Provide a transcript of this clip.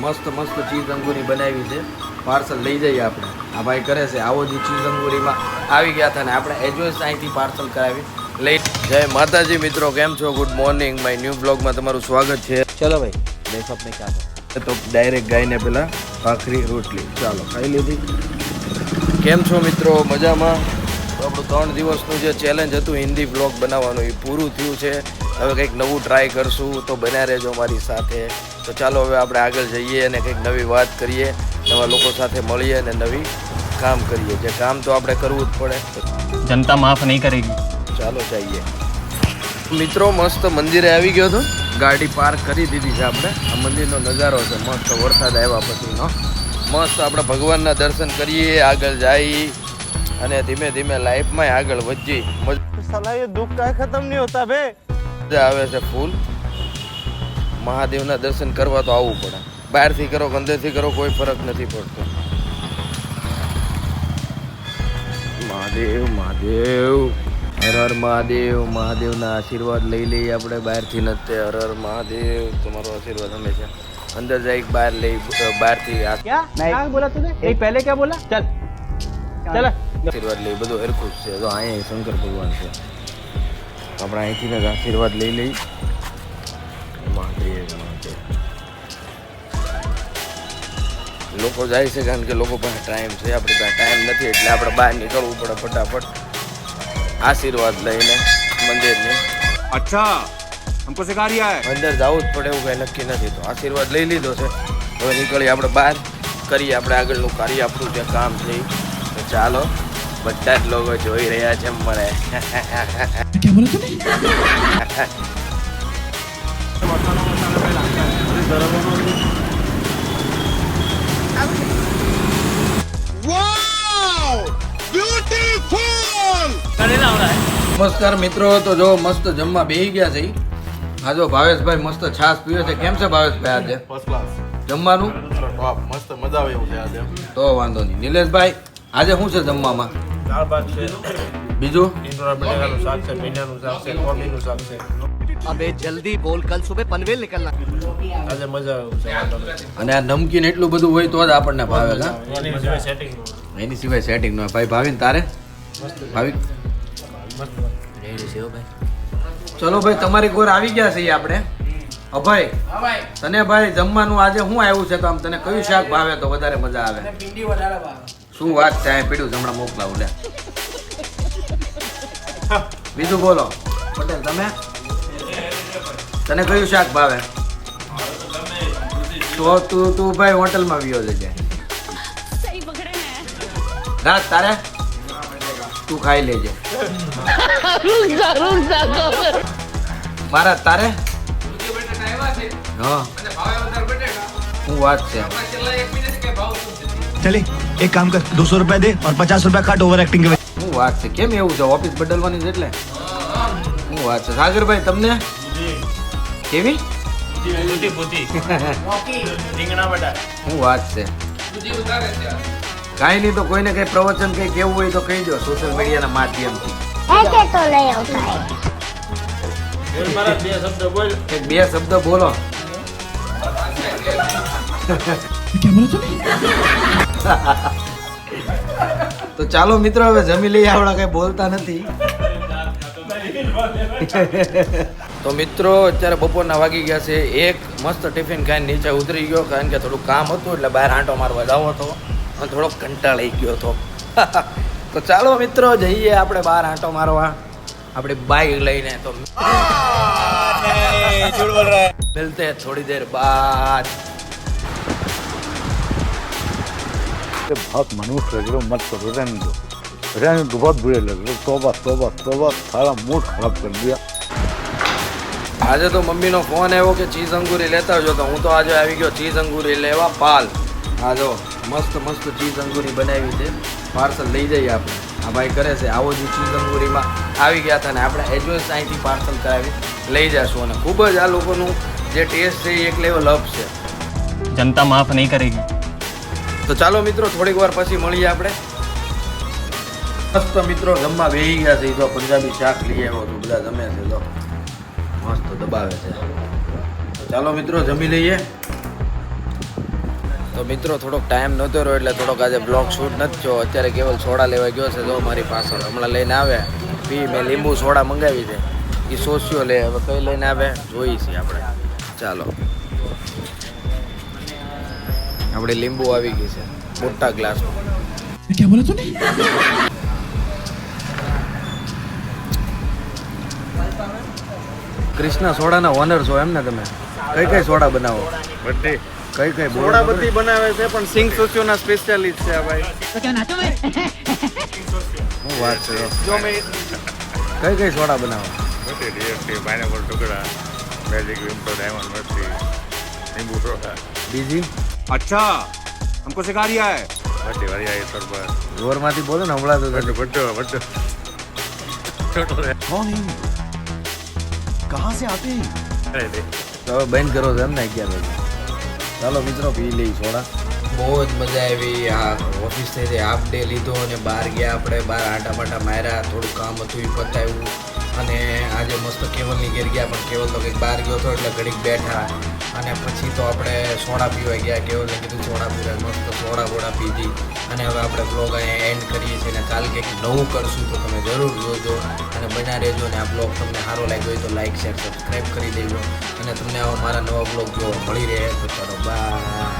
મસ્ત મસ્ત ચીઝ અંગુરી બનાવી છે. પાર્સલ લઈ જઈએ આપણે. આ ભાઈ કરે છે આવો જ ચીઝ અંગુરીમાં. આવી ગયા હતા ને આપણે એજોસ અહીંથી પાર્સલ કરાવી. લઈ જય માતાજી મિત્રો, કેમ છો? ગુડ મોર્નિંગ માય ન્યૂ બ્લોગમાં તમારું સ્વાગત છે. ચલો ભાઈ આપણે ક્યાં તો ડાયરેક્ટ ગાયને પેલા ભાખરી, રોટલી. ચાલો, ખાઈ લીધી. કેમ છો મિત્રો? મજામાં? તો આપણું ત્રણ દિવસનું જે ચેલેન્જ હતું હિન્દી બ્લોગ બનાવવાનું, એ પૂરું થયું છે. હવે કંઈક નવું ટ્રાય કરશું તો બન્યા રહેજો મારી સાથે. તો ચાલો હવે આપણે આગળ જઈએ અને કંઈક નવી વાત કરીએ નવા લોકો સાથે મળીએ અને નવી કામ કરીએ. જે કામ તો આપણે કરવું જ પડે. જનતા માફ નહીં કરી ચાલો જઈએ. મિત્રો મસ્ત મંદિરે આવી ગયો હતો. ગાડી પાર્ક કરી દીધી છે આપણે. આ મંદિરનો નજારો છે. મસ્ત વરસાદ આવ્યા પછીનો મસ્ત આપણે ભગવાનના દર્શન કરીએ આગળ જાય અને ધીમે ધીમે લાઈફમાં આગળ વધી મજા દુઃખ કાંઈ ખતમ નહીં હોતા ભાઈ. આવે છે ફૂલ. મહાદેવના દર્શન કરવા તો આવવું પડે. બહારથી કરો અંદરથી કરો કોઈ ફરક નથી પડતો. મહાદેવ મહાદેવ. હર હર મહાદેવ મહાદેવના આશીર્વાદ લઈ લઈએ આપણે બહારથી નથી હર હર મહાદેવ. તમારો આશીર્વાદ હંમેશા અંદર જાય બહાર લઈ બહારથી ક્યાં? બોલા પહેલે ક્યાં બોલા? ચાલ. ચલ. આશીર્વાદ લઈ બધું હરખુશ છે. તો અહીંયા શંકર ભગવાન છે. આપણે અહીંથી આશીર્વાદ લઈ લઈ. લોકો જાય છે કારણ કે લોકો પાસે ટાઈમ છે. આપણી પાસે ટાઈમ નથી એટલે આપણે બહાર નીકળવું પડે ફટાફટ. આશીર્વાદ લઈને મંદિરને. અચ્છા હમકો સિખા રહ્યા હે અંદર જવું જ પડે એવું કંઈ નક્કી નથી. તો આશીર્વાદ લઈ લીધો છે. હવે નીકળી આપણે બહાર. કરીએ આપણે આગળનું કાર્ય આપણું જે કામ છે ચાલો. બધા જ લોકો જોઈ રહ્યા છે મને નમસ્કાર મિત્રો તો જો મસ્ત જમવા બેહી ગયા છે હા આ જો ભાવેશભાઈ મસ્ત છાશ પીવે છે. કેમ છે ભાવેશભાઈ આજે? ફર્સ્ટ ક્લાસ જમવાનું? મસ્ત મજા આવે એવું છે આજે. તો વાંધો નહીં. નિલેશભાઈ આજે શું છે જમવામાં? દાળ છે. બીજું? ઇન્દોરા બટેકાનું શાક છે ભીંડાનું શાક છે કોબીનું શાક છે. અબે જલ્દી બોલ કલ સુબે પનવેલ નીકળના આજે મજા આવે અને આ નમકીન એટલું બધું હોય તો જ આપણને ભાવે ના એની સિવાય સેટિંગ એની સિવાય સેટિંગ ન ભાઈ ભાવિન તારે? ભાવિક ચલો ભાઈ તમારી ઘોર આવી ગયા છે આપણે. અભય તને ભાઈ જમવાનું આજે હું આવ્યું છે તો આમ તને કયું શાક ભાવે તો વધારે મજા આવે? શું વાત છે? પીડ્યું છે હમણાં મોકલાવું લે. બીજું બોલો. પટેલ તમે? તને કયું શાક ભાવે? તો તું તું ભાઈ હોટલમાં વ્યો જજે. રાત તારે? તું ખાઈ લેજે. મારા તારે? હા. શું વાત છે? चले एक काम कर दो सौ रुपया दे और पचास रुपया काट ओवर एक्टिंग के वजह શું વાત છે કેમ એવું છે ઓફિસ બદલવાની છે એટલે શું વાત છે સાગરભાઈ તમને કેવી શું વાત છે કાંઈ નહીં તો કોઈને કઈ પ્રવચન કઈ કેવું હોય તો કહી દો સોશિયલ મીડિયાના માધ્યમથી ऐसे तो नहीं होता है બોલ મારા બે શબ્દ બોલ એક બે શબ્દ બોલો તો ચાલો મિત્રો હવે જમી લઈએ આવડા કઈ બોલતા નથી. તો મિત્રો અત્યારે બપોરના વાગી ગયા છે. એક મસ્ત ટિફિન ખાઈને નીચે ઉતરી ગયો કારણ કે થોડું કામ હતું એટલે બહાર આંટો મારવા જાવો હતો અને થોડોક કંટાળી ગયો હતો. તો ચાલો મિત્રો જઈએ આપણે બહાર આંટો મારવા. આપણે બાઈક લઈને તો મિલતે થોડી દેર બાદ. बहुत मनुष्य लग रहे हो मत करो रहने दो रहने दो बहुत बुरे लग रहे हो तोबा तोबा तोबा सारा मूड खराब कर दिया આજે તો મમ્મીનો ફોન આવ્યો કે ચીઝ અંગુરી લેતા આવજો તો હું તો આજે આવી ગયો ચીઝ અંગુરી લેવા પાલ આ જો મસ્ત મસ્ત ચીઝ અંગુરી બનાવી છે પાર્સલ લઈ જઈએ આપણે આ ભાઈ કરે છે આવો જ ચીઝ અંગુરીમાં આવી ગયા હતા ને આપણે એડ્રેસ અહીંથી પાર્સલ કરાવી લઈ જશું અને ખૂબ જ આ લોકોનું જે ટેસ્ટ છે એ એક લેવલ અપ છે जनता माफ नहीं करेगी તો ચાલો મિત્રો, થોડીક વાર પછી મળીએ આપણે. મસ્ત મિત્રો, જમવા બેહી ગયા છે. તો પંજાબી શાક લઈ આવ્યો છું. બધા જમે છે. તો મસ્ત દબાવે છે. તો ચાલો મિત્રો, જમી લઈએ. તો મિત્રો, થોડોક ટાઈમ નહોતો રહ્યો, એટલે થોડોક આજે બ્લોગ શૂટ નથી થયો. અત્યારે કેવલ સોડા લેવા ગયો છે, જો મારી પાછળ. હમણાં લઈને આવે. પી, મેં લીંબુ સોડા મંગાવી છે. એ સોસ્યો લે. હવે કઈ લઈને આવે? જોઈ છીએ આપણે. ચાલો. આપણે લીંબુ આવી ગઈ છે મોટા ગ્લાસ ક્યાં બોલે તું કૃષ્ણ સોડાના ઓનર છો એમ ને તમે? કઈ કઈ સોડા બનાવો? બધી. કઈ કઈ સોડા બધી બનાવે છે પણ સિંગ સોસિયોના સ્પેશિયાલિસ્ટ છે આ ભાઈ. હું વાત છે? કઈ કઈ સોડા બનાવો? બધી ડીએફટી પાઇનેપલ ટુકડા મેજિક વિમ્પર ડાયમંડ મસ્તી. मस्ती नींबू सोडा બીજી अच्छा हमको सिखा रिया है बर्थडे वाली आई सरबत જોરમાંથી બોલો ને હમણાં તો बर्थडे बर्थडे बर्थडे छोटो रे कहाँ से आते हैं अरे दे તો હવે બંધ કરો છો એમ ને અગિયાર વાગે ચાલો મિત્રો પી લઈ સોડા બહુ જ મજા આવી આ ઓફિસ થઈ હાફ ડે લીધો અને બહાર ગયા આપણે બહાર આટા માટા માર્યા થોડું કામ હતું એ પતાવ્યું અને આજે મસ્ત કેવલની ઘેર ગયા, પણ કેવલ તો કંઈક બહાર ગયો હતો એટલે ઘડીક બેઠા. અને પછી તો આપણે સોડા પીવા ગયા. કેવલને કીધું સોડા પીવા મસ્ત સોડા બોડા પીધી. અને હવે આપણે બ્લોગ અહીંયા એન્ડ કરીએ છીએ અને કાલ કંઈક નવું કરશું તો તમે જરૂર જોજો. અને બન્યા રહેજો અને આ બ્લોગ તમને સારો લાગ્યો હોય તો લાઇક શેર સબસ્ક્રાઈબ કરી દેજો. અને તમને આવા મારા નવા બ્લોગ જોવા મળી રહે તો ચાલો બાય